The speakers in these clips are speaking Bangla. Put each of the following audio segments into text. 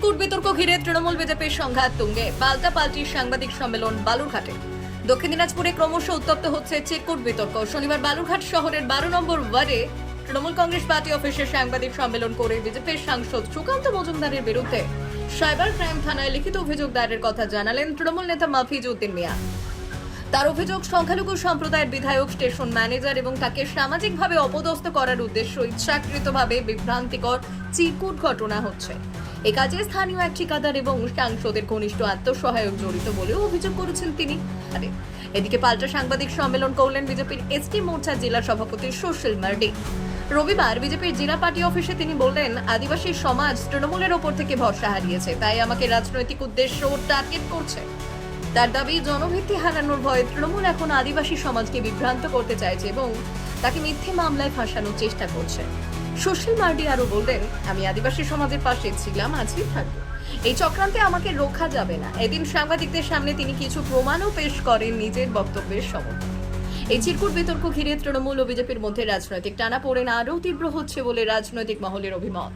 চিরকুট বিতর্ক ঘিরে তৃণমূল বিজেপির সংঘাত তুঙ্গে। পাল্টা পাল্টি সাংবাদিক সম্মেলন বালুরঘাটে। দক্ষিণ দিনাজপুরে ক্রমশ উত্তপ্ত হচ্ছে চিরকুট বিতর্ক। শনিবার বালুরঘাট শহরের বারো নম্বর ওয়ার্ডে তৃণমূল কংগ্রেস পার্টি অফিসে সাংবাদিক সম্মেলন করে বিজেপির সাংসদ সুকান্ত মজুমদারের বিরুদ্ধে সাইবার ক্রাইম থানায় লিখিত অভিযোগ দায়েরের কথা জানালেন তৃণমূল নেতা মাফিজ উদ্দিন মিয়া। তার অভিযোগ, সংখ্যালঘু সম্প্রদায়ের বিধায়ক, স্টেশন ম্যানেজার এবং তাকে সামাজিকভাবে অপদস্থ করার উদ্দেশ্য ইচ্ছাকৃতভাবে বিভ্রান্তিকর চিরকুট ঘটনা হচ্ছে। এ কাজে স্থানীয় এক ঠিকাদার এবং সাংসদের ঘনিষ্ঠ আত্মসহায়ক জড়িত বলেও অভিযোগ করেছেন তিনি। এদিকে পাল্টা সাংবাদিক সম্মেলন করলেন বিজেপির এসটি মোর্চা জেলা সভাপতি সুশীল মার্ডি রবিবার বিজেপির জেলা পার্টি অফিসে তিনি বললেন, আদিবাসী সমাজ তৃণমূলের ওপর থেকে ভরসা হারিয়েছে, তাই আমাকে রাজনৈতিক উদ্দেশ্য টার্গেট করছে। তার দাবি, জনভিত্তি হারানোর ভয়ে তৃণমূল এখন আদিবাসী সমাজকে বিভ্রান্ত করতে চাইছে এবং তাকে মিথ্যে মামলায় ফাঁসানোর চেষ্টা করছে। সুশীল মার্ডি আরও বললেন, আমি আদিবাসী সমাজের পাশে ছিলাম, আজই থাকব। এই চক্রান্তে আমাকে রক্ষা যাবে না। এদিন সাংবাদিকদের সামনে তিনি কিছু প্রমাণও পেশ করেন নিজের বক্তব্যের সমর্থনে এই চিরকুট বিতর্ক ঘিরে তৃণমূল ও বিজেপির মধ্যে রাজনৈতিক টানা পড়েন আরও তীব্র হচ্ছে বলে রাজনৈতিক মহলের অভিমত।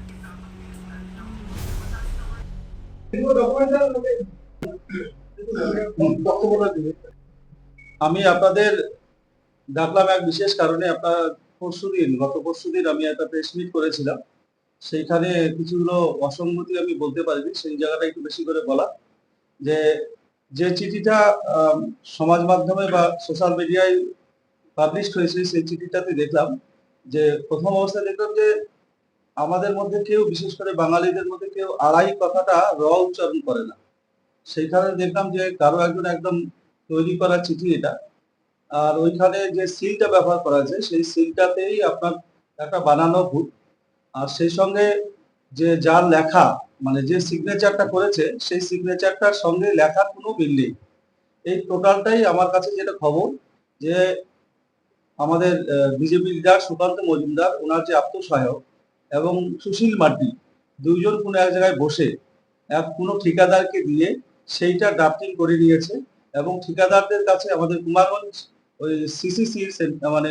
আমি আপনাদের ডাকলাম এক বিশেষ কারণে, আপনার পরশুদিন গত পরশুদিন আমি একটা প্রেস মিট করেছিলাম। সেইখানে কিছুগুলো অসঙ্গতি আমি বলতে পারিনি, সেই জায়গাটা একটু বেশি করে বলা। যে যে চিঠিটা সমাজ মাধ্যমে বা সোশ্যাল মিডিয়ায় পাবলিশ হয়েছে, সেই চিঠিটাতে দেখলাম যে, প্রথম অবস্থায় দেখলাম যে, আমাদের মধ্যে কেউ, বিশেষ করে বাঙালিদের মধ্যে কেউ আড়াই কথাটা র উচ্চারণ করে না। সেইখানে দেখলাম যে কারও একজন একদম তৈরি করা চিঠি এটা। আর ওইখানে যে সিলটা ব্যবহার করা আছে, সেই সিলটাতেই আপনার একটা বানানো ভুল আর সেই সঙ্গে যে যার লেখা মানে যে সিগনেচারটা করেছে, সেই সিগনেচারটার সঙ্গে লেখার কোনো মিল নেই। এই টোটালটাই আমার কাছে যেটা খবর, যে আমাদের বিজেপি লিডার সুকান্ত মজুমদার, ওনার যে আত্মসহায়ক এবং সুশীল মার্ডি দুইজন কোনো এক জায়গায় বসে এক কোনো ঠিকাদারকে দিয়ে সেইটা ড্রাফটিং করে নিয়েছে এবং ঠিকাদারদের কাছে আমাদের কুমারগঞ্জ ওই সিসিসি মানে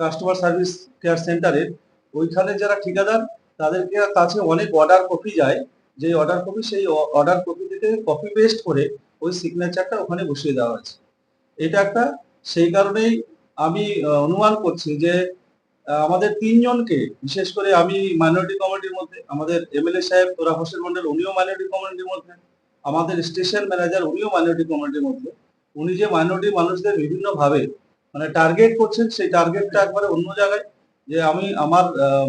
কাস্টমার সার্ভিস কেয়ার সেন্টারের ওইখানে যারা ঠিকাদার, তাদেরকে কাছে অনেক অর্ডার কপি যায়। যে অর্ডার কপি সেই অর্ডার কপি থেকে কপি পেস্ট করে ওই সিগনেচারটা ওখানে বসিয়ে দেওয়া হয়েছে। এটা একটা, সেই কারণেই আমি অনুমান করছি যে আমাদের তিনজনকে, বিশেষ করে আমি মাইনরিটি কমিটির মধ্যে, আমাদের এমএলএ সাহেব, তোরা হোসেন মন্ডল উনিও মাইনরিটি কমিটির মধ্যে আমাদের স্টেশন ম্যানেজার উনিও মাইনরিটি কমিটির মধ্যে। উনি যে মাইনরিটি মানুষদের বিভিন্ন ভাবে মানে টার্গেট করছেন, সেই টার্গেটটা একবারে অন্য জায়গায় যে আমি আমার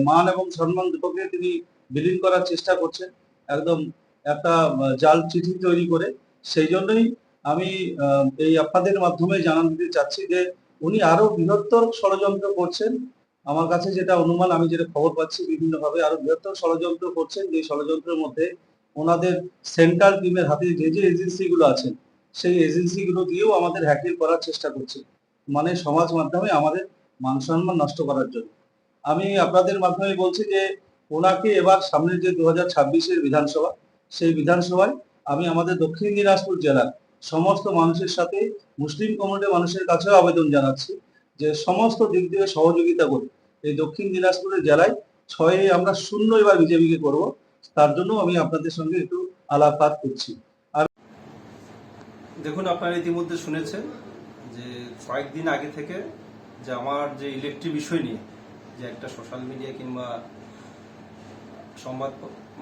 মান এবং সম্মান দুটোকে তিনি বিলীন করার চেষ্টা করছেন, একদম একটা জাল চিঠি তৈরি করে। সেই জন্যই আমি এই আপনাদের মাধ্যমে জানান দিতে চাচ্ছি যে উনি আরও বৃহত্তর ষড়যন্ত্র করছেন। আমার কাছে যেটা অনুমান, আমি যেটা খবর পাচ্ছি, বিভিন্নভাবে আরও বৃহত্তর ষড়যন্ত্র করছেন। যে ষড়যন্ত্রের মধ্যে ওনাদের সেন্ট্রাল টিমের হাতে যে যে এজেন্সি গুলো আছেন, সেই এজেন্সি গুলো দিয়েও আমাদের হ্যাকেল করার চেষ্টা করছে। মানে সমাজ মাধ্যমে আমাদের মান সম্মান নষ্ট করার জন্য। আমি আপনাদের মাধ্যমে বলছি যে, ওনাকে এবার সামনে যে দু হাজার ছাব্বিশের বিধানসভা, সেই বিধানসভায় আমি আমাদের দক্ষিণ দিনাজপুর জেলার সমস্ত মানুষের সাথে মুসলিম কমিউনিটির মানুষের কাছেও আবেদন জানাচ্ছি যে, সমস্ত দিক থেকে সহযোগিতা করে এই দক্ষিণ দিনাজপুরের জেলায় ছয়ে আমরা শূন্য এবার বিজেপিকে করব। তার জন্য আমি আপনাদের সঙ্গে একটু আলাপপাত করছি। দেখুন, আপনারা ইতিমধ্যে শুনেছেন যে কয়েকদিন আগে থেকে যে আমার যে ইলেকট্রিক বিষয় নিয়ে, যে একটা সোশ্যাল মিডিয়া কিংবা সংবাদ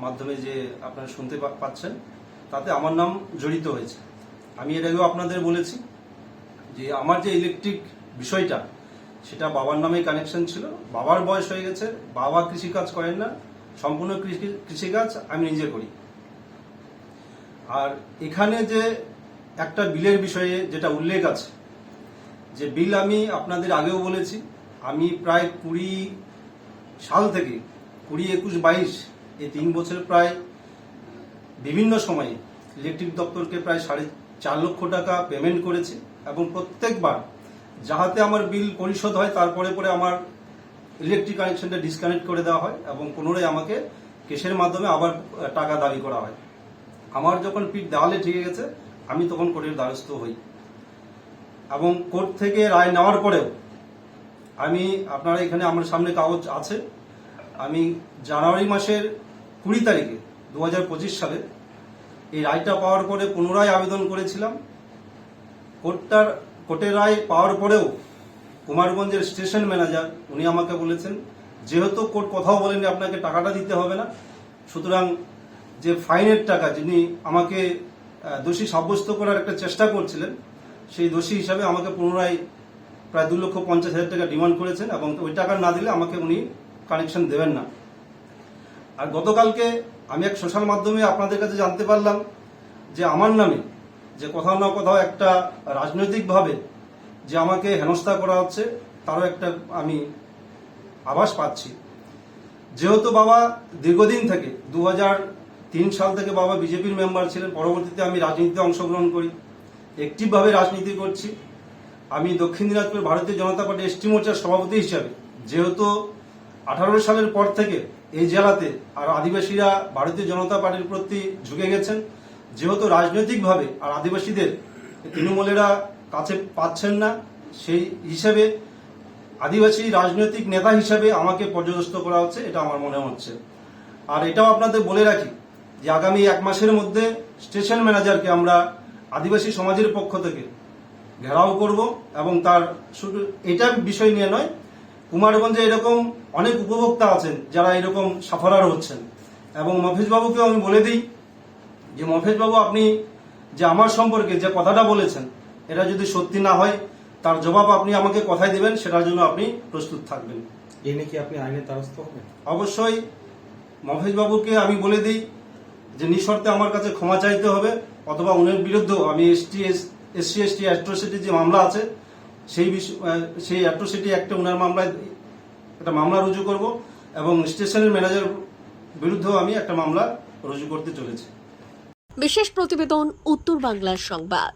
মাধ্যমে যে আপনারা শুনতে পাচ্ছেন, তাতে আমার নাম জড়িত হয়েছে। আমি এর আগেও আপনাদের বলেছি যে আমার যে ইলেকট্রিক বিষয়টা, সেটা বাবার নামে কানেকশন ছিল। বাবার বয়স হয়ে গেছে, বাবা কৃষিকাজ করেন না সম্পূর্ণ কৃষি- কৃষিকাজ আমি নিজে করি। আর এখানে যে একটা বিলের বিষয়ে যেটা উল্লেখ আছে, যে বিল আমি আপনাদের আগেও বলেছি, আমি প্রায় কুড়ি সাল থেকে, কুড়ি একুশ বাইশ, এই তিন বছর প্রায় বিভিন্ন সময়ে ইলেকট্রিক দপ্তরকে প্রায় সাড়ে চার লক্ষ টাকা পেমেন্ট করেছি এবং প্রত্যেকবার যাহাতে আমার বিল পরিশোধ হয়, তারপরে পরে আমার ইলেকট্রিক কানেকশনটা ডিসকানেক্ট করে দেওয়া হয় এবং পুনরায় আমাকে কেসের মাধ্যমে আবার টাকা দাবি করা হয়। আমার যখন পিঠ দেওয়ালে ঠিক গেছে, আমি তখন কোর্টের দ্বারস্থ হই। এবং কোর্ট থেকে রায় নেওয়ার পরেও আমি, আপনারা এখানে আমার সামনে কাগজ আছে, আমি জানুয়ারি মাসের কুড়ি তারিখে দু হাজার পঁচিশ সালে এই রায়টা পাওয়ার পরে পুনরায় আবেদন করেছিলাম। কোর্টটার, কোর্টের রায় পাওয়ার পরেও কুমারগঞ্জের স্টেশন ম্যানেজার, উনি আমাকে বলেছেন, যেহেতু কোর্ট কথাও বলেনি, আপনাকে টাকাটা দিতে হবে না। সুতরাং যে ফাইনের টাকা, যিনি আমাকে দোষী সাব্যস্ত করার একটা চেষ্টা করছিলেন, সেই দোষী হিসাবে আমাকে পুনরায় প্রায় দু লক্ষ পঞ্চাশ হাজার টাকা ডিমান্ড করেছেন এবং ওই টাকা না দিলে আমাকে উনি কানেকশন দেবেন না। আর গতকালকে আমি এক সোশ্যাল মাধ্যমে আপনাদের কাছে জানতে পারলাম যে আমার নামে যে কোথাও না কোথাও একটা রাজনৈতিকভাবে যে আমাকে হেনস্থা করা হচ্ছে, তারও একটা আমি আভাস পাচ্ছি। যেহেতু বাবা দীর্ঘদিন থেকে, দু তিন সাল থেকে বাবা বিজেপির মেম্বার ছিলেন, পরবর্তীতে আমি রাজনীতিতে অংশগ্রহণ করি একটিভভাবে রাজনীতি করছি। আমি দক্ষিণ দিনাজপুর ভারতীয় জনতা পার্টি এসটি মোর্চার সভাপতি হিসাবে, যেহেতু আঠারো সালের পর থেকে এই জেলাতে আর আদিবাসীরা ভারতীয় জনতা পার্টির প্রতি ঝুঁকে গেছেন, যেহেতু রাজনৈতিকভাবে আর আদিবাসীদের তৃণমূলেরা কাছে পাচ্ছেন না, সেই হিসেবে আদিবাসী রাজনৈতিক নেতা হিসেবে আমাকে পর্যদস্ত করা হচ্ছে, এটা আমার মনে হচ্ছে। আর এটাও আপনাদের বলে রাখি যে আগামী এক মাসের মধ্যে স্টেশন ম্যানেজারকে আমরা আদিবাসী সমাজের পক্ষ থেকে ঘেরাও করব এবং তার শুধু এটা বিষয় নিয়ে নয়, কুমারগঞ্জে এরকম অনেক উপভোক্তা আছেন যারা এরকম সাফারার হচ্ছেন। এবং মফিজ বাবুকেও আমি বলে দিই যে মফেজ বাবু আপনি যে আমার সম্পর্কে যে কথাটা বলেছেন এটা যদি সত্যি না হয় তার জবাব আপনি আমাকে কথাই দিবেন সেটার জন্য আপনি প্রস্তুত থাকবেন। এ নিয়ে কি আপনি আইনের দ্বারস্থ হবেন? অবশ্যই। মফেজ বাবুকে আমি বলে দিই যে নিঃশর্তে আমার কাছে ক্ষমা চাইতে হবে অথবা উনার বিরুদ্ধেও আমি এসটি এসসি এসটি অ্যাট্রোসিটি যে মামলা আছে সেই বিষয় সেই অ্যাট্রোসিটি একটা উনার মামলায় একটা মামলা রুজু করব এবং স্টেশনের ম্যানেজার বিরুদ্ধেও আমি একটা মামলা রুজু করতে চলেছি। বিশেষ প্রতিবেদন উত্তর বাংলার সংবাদ।